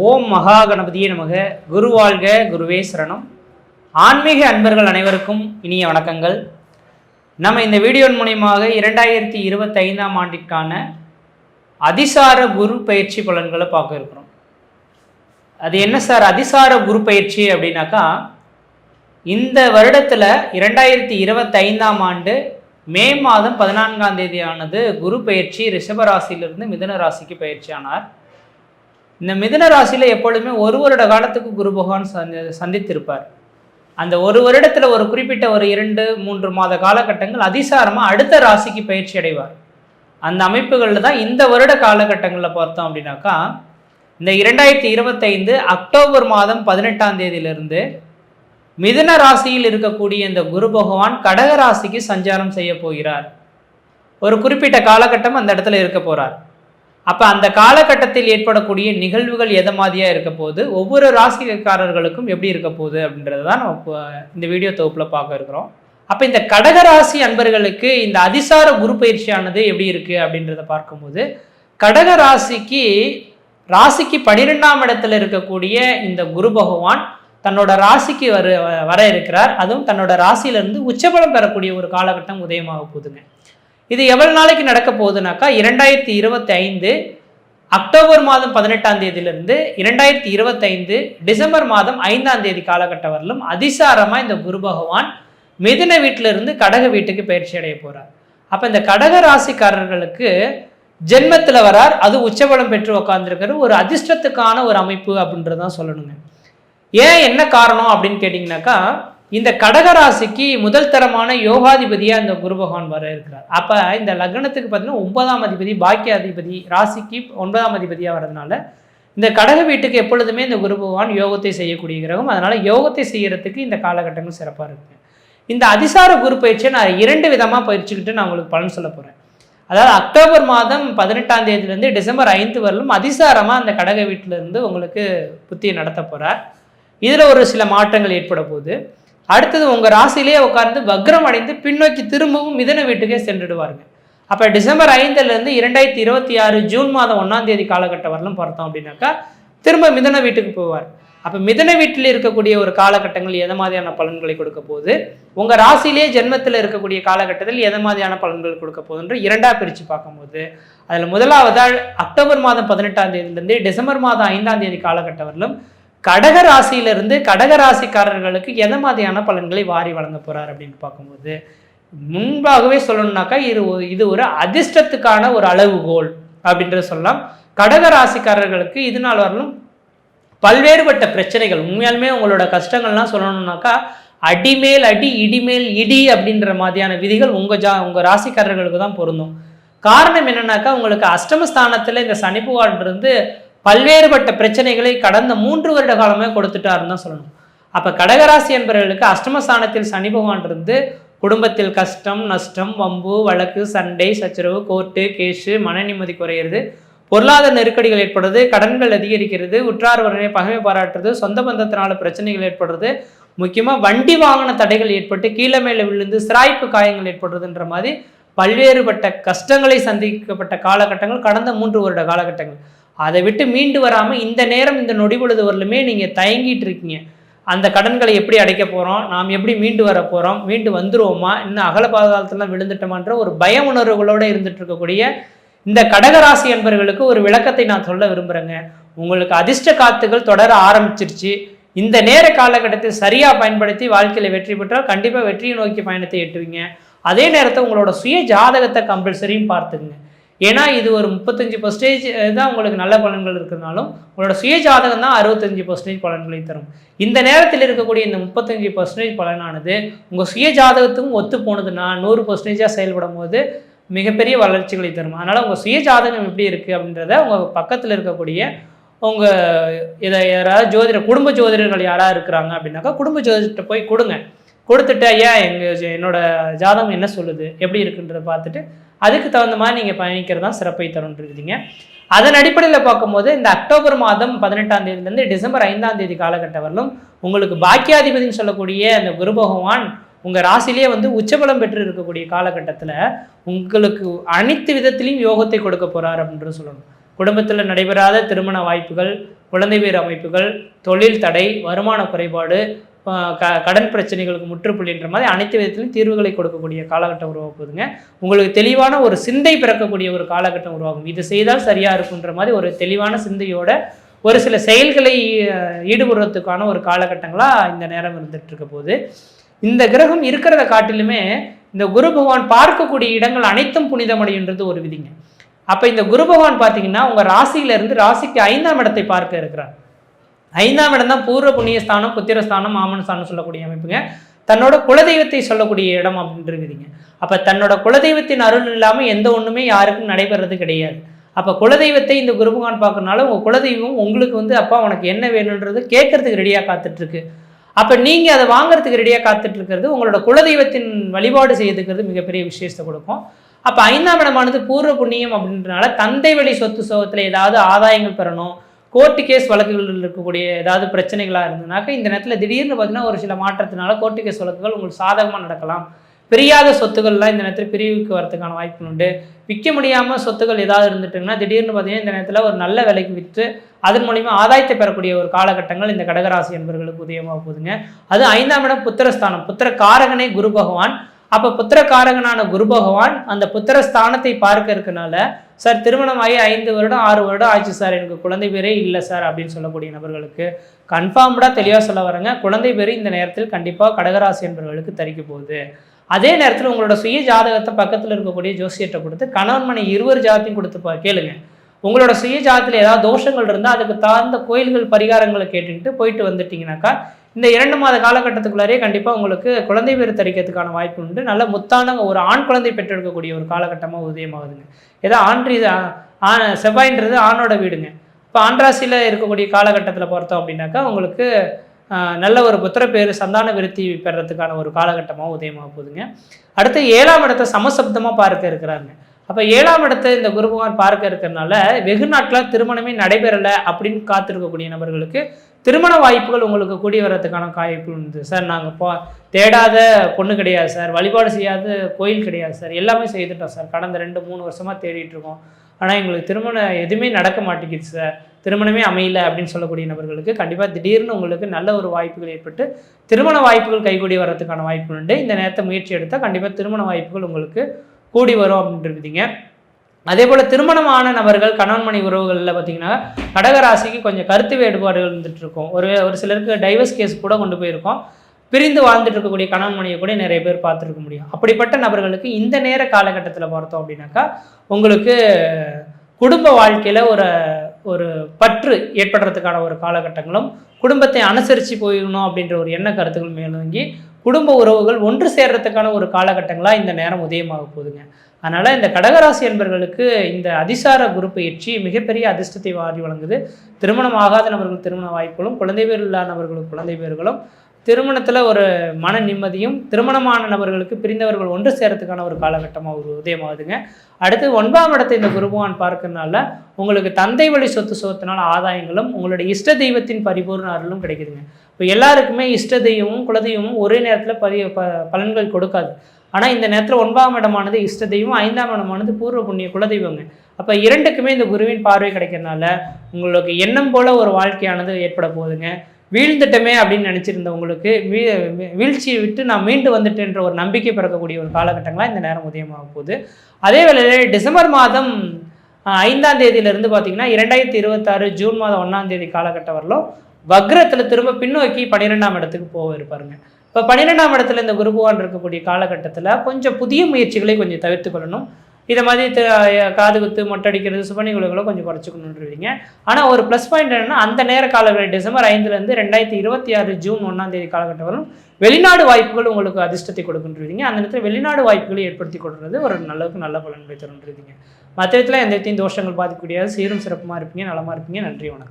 ஓம் மகா கணபதியே நமக. குரு வாழ்க குருவே சரணம். ஆன்மீக அன்பர்கள் அனைவருக்கும் இனிய வணக்கங்கள். நம்ம இந்த வீடியோன் மூலியமாக இரண்டாயிரத்தி இருபத்தைந்தாம் ஆண்டிற்கான அதிசார குரு பயிற்சி பலன்களை பார்க்க இருக்கிறோம். அது என்ன சார்? அதிசார குரு பயிற்சி அப்படின்னாக்கா இந்த வருடத்தில் இரண்டாயிரத்தி இருபத்தைந்தாம் ஆண்டு மே மாதம் பதினான்காம் தேதியானது குரு பயிற்சி ரிஷபராசியிலிருந்து மிதன ராசிக்கு பயிற்சியானார். இந்த மிதுன ராசியில் எப்பொழுதுமே ஒரு வருட காலத்துக்கு குரு பகவான் சந்தி சந்தித்திருப்பார். அந்த ஒரு வருடத்தில் ஒரு குறிப்பிட்ட ஒரு இரண்டு மூன்று மாத காலகட்டங்கள் அதிசாரமாக அடுத்த ராசிக்கு பயிற்சி அடைவார். அந்த அமைப்புகளில் தான் இந்த வருட காலகட்டங்களில் பார்த்தோம் அப்படின்னாக்கா இந்த இரண்டாயிரத்தி இருபத்தைந்து அக்டோபர் மாதம் பதினெட்டாம் தேதியிலிருந்து மிதுன ராசியில் இருக்கக்கூடிய இந்த குரு பகவான் கடக ராசிக்கு சஞ்சாரம் செய்ய போகிறார். ஒரு குறிப்பிட்ட காலகட்டம் அந்த இடத்துல இருக்க போகிறார் அப்போ அந்த காலகட்டத்தில் ஏற்படக்கூடிய நிகழ்வுகள் எதை மாதிரியா இருக்க போகுது? ஒவ்வொரு ராசிக்காரர்களுக்கும் எப்படி இருக்க போகுது அப்படின்றத தான் நம்ம இந்த வீடியோ தொகுப்பில் பார்க்க இருக்கிறோம். அப்போ இந்த கடக ராசி அன்பர்களுக்கு இந்த அதிசார குரு பயிற்சியானது எப்படி இருக்குது அப்படின்றத பார்க்கும்போது கடக ராசிக்கு ராசிக்கு பனிரெண்டாம் இடத்துல இருக்கக்கூடிய இந்த குரு பகவான் தன்னோட ராசிக்கு வர வர இருக்கிறார். அதுவும் தன்னோட ராசியிலிருந்து உச்சபலம் பெறக்கூடிய ஒரு காலகட்டம் உதயமாக போகுதுங்க. இது எவ்வளவு நாளைக்கு நடக்க போகுதுனாக்கா இரண்டாயிரத்தி இருபத்தி ஐந்து அக்டோபர் மாதம் பதினெட்டாம் தேதியிலிருந்து இரண்டாயிரத்தி இருபத்தைந்து டிசம்பர் மாதம் ஐந்தாம் தேதி காலகட்டம் வரலும் அதிசாரமா இந்த குரு பகவான் மிதுன வீட்டிலிருந்து கடக வீட்டுக்கு பயிற்சி அடைய போறார். அப்ப இந்த கடக ராசிக்காரர்களுக்கு ஜென்மத்தில் வரார் அது உச்சபலம் பெற்று உக்காந்துருக்கிற ஒரு அதிர்ஷ்டத்துக்கான ஒரு அமைப்பு அப்படின்றதான் சொல்லணுங்க. ஏன் என்ன காரணம் அப்படின்னு கேட்டிங்கனாக்கா இந்த கடகராசிக்கு முதல் தரமான யோகாதிபதியாக இந்த குரு பகவான் வர இருக்கிறார். அப்போ இந்த லக்னத்துக்கு பார்த்தீங்கன்னா ஒன்பதாம் அதிபதி பாக்கிய அதிபதி ராசிக்கு ஒன்பதாம் அதிபதியாக வர்றதுனால இந்த கடக வீட்டுக்கு எப்பொழுதுமே இந்த குரு பகவான் யோகத்தை செய்யக்கூடிய கிரகம். அதனால் யோகத்தை செய்கிறதுக்கு இந்த காலகட்டங்கள் சிறப்பாக இருக்கு. இந்த அதிசார குரு பயிற்சியை நான் இரண்டு விதமாக பயிற்சிக்கிட்டு நான் உங்களுக்கு பலன் சொல்ல போகிறேன் அதாவது அக்டோபர் மாதம் பதினெட்டாம் தேதியிலேருந்து டிசம்பர் ஐந்து வரலும் அதிசாரமாக அந்த கடக வீட்டிலேருந்து உங்களுக்கு புத்தியை நடத்த போகிறார் இதில் ஒரு சில மாற்றங்கள் ஏற்பட போகுது. அடுத்தது உங்கள் ராசியிலே உட்கார்ந்து வக்ரம் அடைந்து பின்னோக்கி திரும்பவும் மிதன வீட்டுக்கே சென்றுடுவாருங்க. அப்போ டிசம்பர் ஐந்துலேருந்து இரண்டாயிரத்தி இருபத்தி ஆறு ஜூன் மாதம் ஒன்றாம் தேதி காலகட்டம் வரலும் பார்த்தோம் அப்படின்னாக்கா திரும்ப மிதன வீட்டுக்கு போவார். அப்போ மிதன வீட்டில் இருக்கக்கூடிய ஒரு காலகட்டங்கள் எதை மாதிரியான பலன்களை கொடுக்க போகுது? உங்கள் ராசியிலே ஜென்மத்தில் இருக்கக்கூடிய காலகட்டத்தில் எதை மாதிரியான பலன்கள் கொடுக்க போகுதுன்ற இரண்டாக பிரித்து பார்க்கும்போது அதில் முதலாவதால் அக்டோபர் மாதம் பதினெட்டாம் தேதியிலேருந்து டிசம்பர் மாதம் ஐந்தாம் தேதி காலகட்டம் வரலும் கடக ராசியிலிருந்து கடக ராசிக்காரர்களுக்கு எந்த மாதிரியான பலன்களை வாரி வழங்க போகிறார் அப்படின்னு பார்க்கும்போது முன்பாகவே சொல்லணும்னாக்கா இது ஒரு- இது ஒரு அதிர்ஷ்டத்துக்கான ஒரு அளவுகோல் அப்படின்றத சொல்லலாம். கடக ராசிக்காரர்களுக்கு இது நாள் வரலும் பல்வேறுபட்ட பிரச்சனைகள் உண்மையாலுமே உங்களோட கஷ்டங்கள்லாம் சொல்லணும்னாக்கா அடிமேல் அடி இடிமேல் இடி அப்படின்ற மாதிரியான விதிகள் உங்கள் ஜா உங்கள் ராசிக்காரர்களுக்கு தான் பொருந்தும். காரணம் என்னன்னாக்கா உங்களுக்கு அஷ்டமஸ்தானத்தில் இந்த சனி இருந்து பல்வேறுபட்ட பிரச்சனைகளை கடந்த மூன்று வருட காலமே கொடுத்துட்டாருன்னு தான் சொல்லணும். அப்போ கடகராசி என்பவர்களுக்கு அஷ்டமஸ்தானத்தில் சனி பகவான் இருந்து குடும்பத்தில் கஷ்டம் நஷ்டம் வம்பு வழக்கு சண்டை சச்சரவு கோர்ட்டு கேஸு மன நிம்மதி குறையிறது. பொருளாதார நெருக்கடிகள் ஏற்படுறது கடன்கள் அதிகரிக்கிறது உற்றார் உடனே பாராட்டுறது சொந்த பந்தத்தினால பிரச்சனைகள் ஏற்படுறது. முக்கியமாக வண்டி வாகன தடைகள் ஏற்பட்டு கீழே மேலே விழுந்து சிராய்ப்பு காயங்கள் ஏற்படுறதுன்ற மாதிரி பல்வேறுபட்ட கஷ்டங்களை சந்திக்கப்பட்ட காலகட்டங்கள் கடந்த மூன்று வருட காலகட்டங்கள். அதை விட்டு மீண்டு வராமல் இந்த நேரம் இந்த நொடி பொழுது வரலுமே நீங்கள் தயங்கிட்டு இருக்கீங்க. அந்த கடன்களை எப்படி அடைக்க போகிறோம் நாம் எப்படி மீண்டு வர போகிறோம் மீண்டு வந்துடுவோமா இன்னும் அகல பாதாளத்துலாம் விழுந்துட்டோமான்ற ஒரு பய உணர்வுகளோடு இருந்துட்டு இருக்கக்கூடிய இந்த கடகராசி என்பவர்களுக்கு ஒரு விளக்கத்தை நான் சொல்ல விரும்புகிறேங்க உங்களுக்கு அதிர்ஷ்ட காத்துகள் தொடர ஆரம்பிச்சிருச்சு. இந்த நேர காலகட்டத்தை சரியாக பயன்படுத்தி வாழ்க்கையில் வெற்றி பெற்றால் கண்டிப்பாக வெற்றியை நோக்கி பயணத்தை எட்டுவீங்க. அதே நேரத்தை உங்களோட சுய ஜாதகத்தை கம்பல்சரியும் பார்த்துக்குங்க. ஏன்னா இது ஒரு முப்பத்தஞ்சு பர்சன்டேஜ் தான் உங்களுக்கு நல்ல பலன்கள் இருக்கிறதுனாலும் உங்களோட சுய ஜாதகம் தான் அறுபத்தஞ்சு பர்சன்டேஜ் பலன்களை தரும். இந்த நேரத்தில் இருக்கக்கூடிய இந்த முப்பத்தஞ்சு பர்சன்டேஜ் பலனானது உங்கள் சுய ஜாதகத்துக்கும் ஒத்து போனதுன்னா நூறு பர்சன்டேஜாக செயல்படும் போது மிகப்பெரிய வளர்ச்சிகளை தரும். அதனால் உங்கள் சுய ஜாதகம் எப்படி இருக்குது அப்படின்றத உங்கள் பக்கத்தில் இருக்கக்கூடிய உங்கள் இதை யாராவது ஜோதிட குடும்ப ஜோதிடர்கள் யாராக இருக்கிறாங்க அப்படின்னாக்கா குடும்ப ஜோதிடத்தை போய் கொடுங்க. கொடுத்துட்டு ஐயா எங்கள் என்னோட ஜாதகம் என்ன சொல்லுது? எப்படி இருக்குன்றதை பார்த்துட்டு அதுக்கு தகுந்த மாதிரி நீங்கள் பயணிக்கிறது தான் சிறப்பை தருன்றீங்க அதன் அடிப்படையில் பார்க்கும்போது இந்த அக்டோபர் மாதம் பதினெட்டாம் தேதியிலேருந்து டிசம்பர் ஐந்தாம் தேதி காலகட்டம் வரலும் உங்களுக்கு பாக்கியாதிபதினு சொல்லக்கூடிய அந்த குரு பகவான் உங்கள் ராசிலேயே வந்து உச்சபலம் பெற்று இருக்கக்கூடிய காலகட்டத்தில் உங்களுக்கு அனைத்து விதத்திலையும் யோகத்தை கொடுக்க போகிறார் அப்படின்றது சொல்லணும். குடும்பத்தில் நடைபெறாத திருமண வாய்ப்புகள் குழந்தை பேர் அமைப்புகள் தொழில் தடை வருமான குறைபாடு க கடன் பிரச்சனைகளுக்கு முற்றுப்புள்ளின்ற மாதிரி அனைத்து விதத்திலும் தீர்வுகளை கொடுக்கக்கூடிய காலகட்டம் உருவாக போகுதுங்க. உங்களுக்கு தெளிவான ஒரு சிந்தை பிறக்கக்கூடிய ஒரு காலகட்டம் உருவாகும். இது செய்தால் சரியாக இருக்குன்ற மாதிரி ஒரு தெளிவான சிந்தையோட ஒரு சில செயல்களை ஈடுபடுறதுக்கான ஒரு காலகட்டங்களாக இந்த நேரம் இருந்துட்டு இருக்க போது இந்த கிரகம் இருக்கிறத காட்டிலுமே இந்த குரு பகவான் பார்க்கக்கூடிய இடங்கள் அனைத்தும் புனிதமடைன்றது ஒரு விதிங்க. அப்போ இந்த குரு பகவான் பார்த்தீங்கன்னா உங்கள் ராசியிலிருந்து ராசிக்கு ஐந்தாம் இடத்தை பார்க்க இருக்கிறார். ஐந்தாம் இடம் தான் பூர்வ புண்ணியஸ்தானம் புத்திரஸ்தானம் மாமன் ஸ்தானம் சொல்லக்கூடிய அமைப்புங்க. தன்னோட குலதெய்வத்தை சொல்லக்கூடிய இடம் அப்படின்றதுங்க அப்போ தன்னோட குலதெய்வத்தின் அருள் இல்லாமல் எந்த ஒன்றுமே யாருக்கும் நடைபெறது கிடையாது. அப்போ குலதெய்வத்தை இந்த குருபகான் பார்க்கறனால உங்கள் குலதெய்வம் உங்களுக்கு வந்து அப்பா உனக்கு என்ன வேணுன்றது கேட்கறதுக்கு ரெடியாக காத்துட்ருக்கு. அப்போ நீங்கள் அதை வாங்குறதுக்கு ரெடியாக காத்துட்ருக்கிறது உங்களோட குலதெய்வத்தின் வழிபாடு செய்யறதுக்கிறது மிகப்பெரிய விசேஷத்தை கொடுக்கும். அப்போ ஐந்தாம் இடமானது பூர்வ புண்ணியம் அப்படின்றனால தந்தை வழி சொத்து சோகத்தில் ஏதாவது ஆதாயங்கள் பெறணும். கோர்ட்டு கேஸ் வழக்குகள் இருக்கக்கூடிய ஏதாவது பிரச்சனைகளாக இருந்ததுனாக்கா இந்த நேரத்தில் திடீர்னு பார்த்தீங்கன்னா ஒரு சில மாற்றத்தினால கோர்ட்டு கேஸ் வழக்குகள் உங்களுக்கு சாதகமாக நடக்கலாம். பிரியாத சொத்துக்கள்லாம் இந்த நேரத்தில் பிரிவுக்கு வரதுக்கான வாய்ப்பு உண்டு. விற்க முடியாமல் சொத்துக்கள் ஏதாவது இருந்துட்டுங்கன்னா திடீர்னு பார்த்தீங்கன்னா இந்த நேரத்தில் ஒரு நல்ல விலைக்கு விற்று அதன் மூலிமா ஆதாயத்தை பெறக்கூடிய ஒரு காலகட்டங்கள் இந்த கடகராசி என்பர்களுக்கு உதயமாக போகுதுங்க. அது ஐந்தாம் இடம் புத்திரஸ்தானம். புத்திர காரகனே குரு பகவான். அப்போ புத்திரக்காரகனான குரு பகவான் அந்த புத்திர ஸ்தானத்தை பார்க்க இருக்கனால சார் திருமணமாகி ஐந்து வருடம் ஆறு வருடம் ஆச்சு சார் எனக்கு குழந்தை பேரே இல்லை சார் அப்படின்னு சொல்லக்கூடிய நபர்களுக்கு கன்ஃபார்ம்டாக தெளிவாக சொல்ல வரேங்க குழந்தை பேர் இந்த நேரத்தில் கண்டிப்பாக கடகராசி என்பவர்களுக்கு தரிக்க போகுது. அதே நேரத்தில் உங்களோட சுய ஜாதகத்தை பக்கத்தில் இருக்கக்கூடிய ஜோசியத்தை கொடுத்து கணவன் மனை இருவர் ஜாதத்தையும் கொடுத்து கேளுங்க. உங்களோட சுய ஜாதத்தில் ஏதாவது தோஷங்கள் இருந்தால் அதுக்கு தகுந்த கோயில்கள் பரிகாரங்களை கேட்டுக்கிட்டு போயிட்டு வந்துட்டிங்கனாக்கா இந்த இரண்டு மாத காலகட்டத்துக்குள்ளாரே கண்டிப்பாக உங்களுக்கு குழந்தை பேர் தரிக்கிறதுக்கான வாய்ப்பு உண்டு. நல்ல முத்தான ஒரு ஆண் குழந்தை பெற்றெடுக்கக்கூடிய ஒரு காலகட்டமாக உதயமாகுதுங்க. ஏதோ ஆண்ட்ரி ஆண் செவ்வாயின்றது ஆணோட வீடுங்க. இப்போ ஆண்ட்ராசியில் இருக்கக்கூடிய காலகட்டத்தில் பார்த்தோம் அப்படின்னாக்கா உங்களுக்கு நல்ல ஒரு புத்திர பேர் சந்தான விருத்தி பெறத்துக்கான ஒரு காலகட்டமாக உதயமாக போகுதுங்க. அடுத்து ஏழாம் இடத்தை சமசப்தமாக பார்க்க இருக்கிறாங்க. அப்போ ஏழாம் இடத்தை இந்த குருபகவான் பார்க்க இருக்கிறதுனால வெகு நாட்களாக திருமணமே நடைபெறலை அப்படின்னு காத்திருக்கக்கூடிய நபர்களுக்கு திருமண வாய்ப்புகள் உங்களுக்கு கூடி வர்றதுக்கான வாய்ப்பு உண்டு. சார் நாங்கள் போ தேடாத பொண்ணு கிடையாது சார். வழிபாடு செய்யாத கோயில் கிடையாது சார். எல்லாமே செய்துட்டோம் சார். கடந்த ரெண்டு மூணு வருஷமாக தேடிட்டு இருக்கோம். ஆனால் எங்களுக்கு திருமணம் எதுவுமே நடக்க மாட்டேங்குது சார். திருமணமே அமையல அப்படின்னு சொல்லக்கூடிய நபர்களுக்கு கண்டிப்பாக திடீர்னு உங்களுக்கு நல்ல ஒரு வாய்ப்புகள் ஏற்பட்டு திருமண வாய்ப்புகள் கைகூடி வர்றதுக்கான வாய்ப்பு உண்டு. இந்த நேரத்தை முயற்சி எடுத்தால் கண்டிப்பாக திருமண வாய்ப்புகள் உங்களுக்கு கூடி வரும் அப்படின்றதுங்க அதே போல் திருமணமான நபர்கள் கணவன்மணி உறவுகளில் பார்த்தீங்கன்னா கடகராசிக்கு கொஞ்சம் கருத்து வேறுபாடுகள் இருந்துட்டு இருக்கும். ஒரு ஒரு சிலருக்கு டைவர்ஸ் கேஸ் கூட கொண்டு போயிருக்கோம். பிரிந்து வாழ்ந்துட்டு இருக்கக்கூடிய கணவன்மணியை கூட நிறைய பேர் பார்த்துருக்க முடியும். அப்படிப்பட்ட நபர்களுக்கு இந்த நேர காலகட்டத்தில் பார்த்தோம் அப்படின்னாக்கா உங்களுக்கு குடும்ப வாழ்க்கையில் ஒரு ஒரு பற்று ஏற்படுறதுக்கான ஒரு காலகட்டங்களும் குடும்பத்தை அனுசரித்து போயிடணும் அப்படின்ற ஒரு எண்ண கருத்துக்கள் மேலோங்கி குடும்ப உறவுகள் ஒன்று சேர்றதுக்கான ஒரு காலகட்டங்களாக இந்த நேரம் உதயமாக போகுதுங்க. அதனால் இந்த கடகராசி என்பர்களுக்கு இந்த அதிசார குரு பயிற்சி மிகப்பெரிய அதிர்ஷ்டத்தை வாரி வழங்குது. திருமணம் ஆகாத நபர்கள் திருமண வாய்ப்புகளும் குழந்தை பேர் இல்லாதவர்களும் குழந்தை பேர்களும் திருமணத்தில் ஒரு மன நிம்மதியும் திருமணமான நபர்களுக்கு பிரிந்தவர்கள் ஒன்று சேரத்துக்கான ஒரு காலகட்டமாக ஒரு உதயமாகுதுங்க. அடுத்து ஒன்பதாம் இடத்தை இந்த குருபவான் பார்க்கறதுனால உங்களுக்கு தந்தை வழி சொத்து சொத்துனால ஆதாயங்களும் உங்களுடைய இஷ்ட தெய்வத்தின் பரிபூர்ண அருளும் கிடைக்குதுங்க. இப்போ எல்லாருக்குமே இஷ்ட தெய்வமும் குலதெய்வமும் ஒரே நேரத்தில் பரி ப பலன்கள் கொடுக்காது. ஆனால் இந்த நேரத்தில் ஒன்பதாம் இடமானது இஷ்ட தெய்வம் ஐந்தாம் இடமானது பூர்வ புண்ணிய குலதெய்வங்க. அப்போ இரண்டுக்குமே இந்த குருவின் பார்வை கிடைக்கிறதுனால உங்களுக்கு எண்ணம் போல ஒரு வாழ்க்கையானது ஏற்பட போகுதுங்க. வீழ்ந்துட்டமே அப்படின்னு நினச்சிருந்தவங்களுக்கு வீ வீழ்ச்சியை விட்டு நான் மீண்டு வந்துட்டேன்ற ஒரு நம்பிக்கை பிறக்கக்கூடிய ஒரு காலகட்டங்களாக இந்த நேரம் உதயமாக போகுது. அதே வேளையில் டிசம்பர் மாதம் ஐந்தாம் தேதியிலிருந்து பார்த்தீங்கன்னா இரண்டாயிரத்தி இருபத்தாறு ஜூன் மாதம் ஒன்றாம் தேதி காலகட்டம் வரலும் வக்ரத்தில் திரும்ப பின்னோக்கி பன்னிரெண்டாம் இடத்துக்கு போக இருப்பாருங்க. இப்போ பன்னிரெண்டாம் இடத்துல இந்த குருபவான் இருக்கக்கூடிய காலகட்டத்தில் கொஞ்சம் புதிய முயற்சிகளை கொஞ்சம் தவிர்த்து கொள்ளணும். இதை மாதிரி காது குத்து மொட்டடிக்கிறது சுபநிகழ்வுகளை கொஞ்சம் குறைச்சிக்கணுன்றீங்க ஆனால் ஒரு ப்ளஸ் பாயிண்ட் என்னென்னா அந்த நேர காலங்கள் டிசம்பர் ஐந்துலேருந்து ரெண்டாயிரத்தி இருபத்தி ஆறு ஜூன் ஒன்றாம் தேதி காலகட்டம் வரும். வெளிநாடு வாய்ப்புகள் உங்களுக்கு அதிர்ஷ்டத்தை கொடுக்குன்றீங்க அந்த நேரத்தில் வெளிநாடு வாய்ப்புகளை ஏற்படுத்தி கொடுறது ஒரு நல்லவுக்கு நல்ல பலன்களை தருன்றீங்க மற்ற விதத்தில் எந்த விதத்தையும் தோஷங்கள் பாதிக்கக்கூடிய சீரும் சிறப்புமாக இருப்பீங்க நலமாக இருப்பீங்க. நன்றி வணக்கம்.